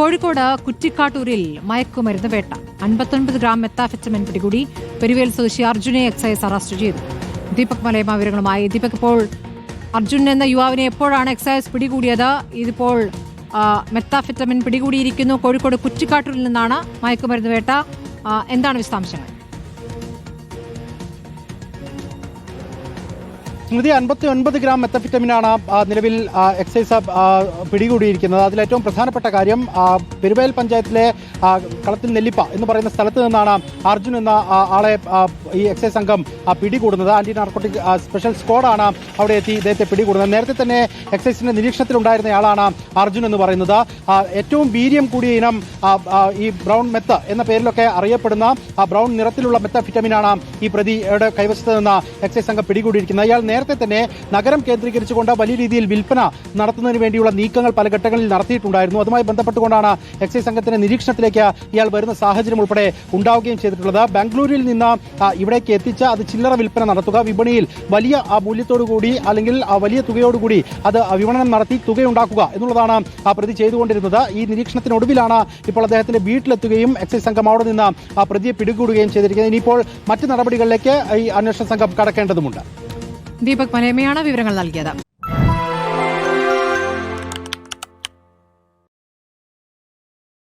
കോഴിക്കോട് കുറ്റിക്കാട്ടൂരിൽ മയക്കുമരുന്ന് വേട്ട. അൻപത്തൊൻപത് gram methamphetamine പിടികൂടി പെരുവേൽ സ്വദേശി അർജുനെ എക്സൈസ് അറസ്റ്റ് ചെയ്തു. ദീപക് മലയമ വിവരങ്ങളുമായി. ദീപക് ഇപ്പോൾ അർജുൻ എന്ന യുവാവിനെ എപ്പോഴാണ് എക്സൈസ് പിടികൂടിയത്? ഇതിപ്പോൾ മെത്താഫെറ്റമിൻ പിടികൂടിയിരിക്കുന്നു. കോഴിക്കോട് കുറ്റിക്കാട്ടൂരിൽ നിന്നാണ് മയക്കുമരുന്ന് വേട്ട. എന്താണ് വിശദാംശങ്ങൾ? സ്മൃതി അൻപത്തി ഒൻപത് ഗ്രാം മെത്തഫിറ്റമിനാണ് നിലവിൽ എക്സൈസ് പിടികൂടിയിരിക്കുന്നത്. അതിൽ ഏറ്റവും പ്രധാനപ്പെട്ട കാര്യം പെരുവയൽ പഞ്ചായത്തിലെ കളത്തിൽ നെല്ലിപ്പ എന്ന് പറയുന്ന സ്ഥലത്ത് നിന്നാണ് അർജുൻ എന്ന ആളെ ഈ എക്സൈസ് സംഘം പിടികൂടുന്നത്. ആന്റി നാർക്കോട്ടിക് സ്പെഷ്യൽ സ്ക്വാഡാണ് അവിടെ എത്തി ഇദ്ദേഹത്തെ പിടികൂടുന്നത്. നേരത്തെ തന്നെ എക്സൈസിന്റെ നിരീക്ഷണത്തിലുണ്ടായിരുന്നയാളാണ് അർജുൻ എന്ന് പറയുന്നത്. ഏറ്റവും വീര്യം കൂടിയ ഇനം ഈ ബ്രൗൺ മെത്ത എന്ന പേരിലൊക്കെ അറിയപ്പെടുന്ന ബ്രൗൺ നിറത്തിലുള്ള മെത്തഫിറ്റമിനാണ് ഈ പ്രതിയുടെ കൈവശത്ത് നിന്ന് എക്സൈസ് സംഘം പിടികൂടിയിരിക്കുന്നത്. ഇയാൾ നേരത്തെ തന്നെ നഗരം കേന്ദ്രീകരിച്ചുകൊണ്ട് വലിയ രീതിയിൽ വിൽപ്പന നടത്തുന്നതിന് വേണ്ടിയുള്ള നീക്കങ്ങൾ പല ഘട്ടങ്ങളിൽ നടത്തിയിട്ടുണ്ടായിരുന്നു. അതുമായി ബന്ധപ്പെട്ടുകൊണ്ടാണ് എക്സൈസ് സംഘത്തിന്റെ നിരീക്ഷണത്തിലേക്ക് ഇയാൾ വരുന്ന സാഹചര്യം ഉൾപ്പെടെ ഉണ്ടാവുകയും ചെയ്തിട്ടുള്ളത്. ബാംഗ്ലൂരിൽ നിന്ന് ഇവിടേക്ക് എത്തിച്ച് അത് ചില്ലറ വിൽപ്പന നടത്തുക വിപണിയിൽ വലിയ ആ മൂല്യത്തോടുകൂടി അല്ലെങ്കിൽ ആ വലിയ തുകയോടുകൂടി അത് വിപണനം നടത്തി തുകയുണ്ടാക്കുക എന്നുള്ളതാണ് ആ പ്രതി ചെയ്തുകൊണ്ടിരുന്നത്. ഈ നിരീക്ഷണത്തിനൊടുവിലാണ് ഇപ്പോൾ അദ്ദേഹത്തിന്റെ വീട്ടിലെത്തുകയും എക്സൈസ് സംഘം അവിടെ നിന്ന് ആ പ്രതിയെ പിടികൂടുകയും ചെയ്തിരിക്കുന്നത്. ഇനിയിപ്പോൾ മറ്റ് നടപടികളിലേക്ക് ഈ അന്വേഷണ സംഘം കടക്കേണ്ടതുണ്ട് ദീപക് മലേമയാണ് വിവരങ്ങൾ നൽകിയത്